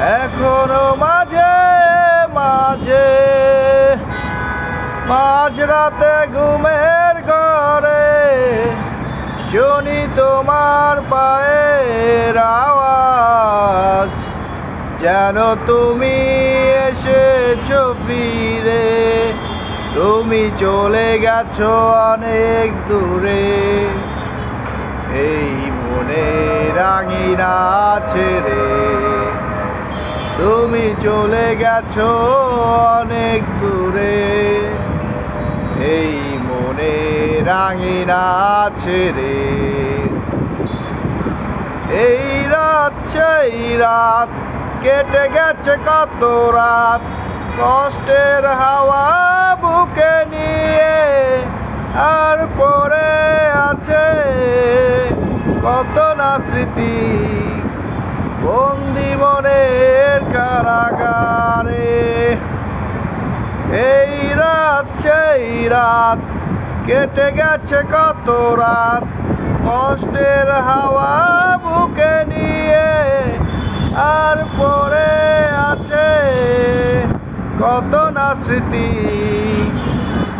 এখনও মাঝে মাঝে, মাঝরাতে ঘুমের ঘরে শুনি তোমার পায়ের আওয়াজ, যেন তুমি এসেছ ফিরে। তুমি চলে গেছো অনেক দূরে। এই মনে রাঙিনা ছেড়ে তুমি চলে গেছো অনেক দূরে। এই মনে রাঙিনা ছেড়ে এই রাত, সেই রাত কেটে গেছে কত রাত। কষ্টের হাওয়া বুকে নিয়ে আর পড়ে আছে কত না স্মৃতি। বন্দি মনের কারাগারে এই রাত রাত। কেটে গেছে কত রাত। কষ্টের হাওয়া বুকে নিয়ে আর পরে আছে কত না স্মৃতি।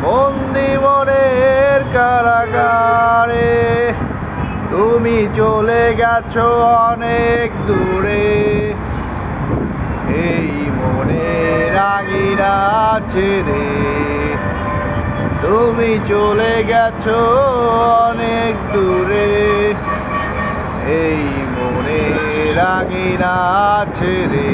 বন্দি মনের কারাগারে তুমি চলে গেছো অনেক দূরে। এই মনে রাগিরা ছেড়ে তুমি চলে গেছো অনেক দূরে। এই মনে রাগিনা ছেড়ে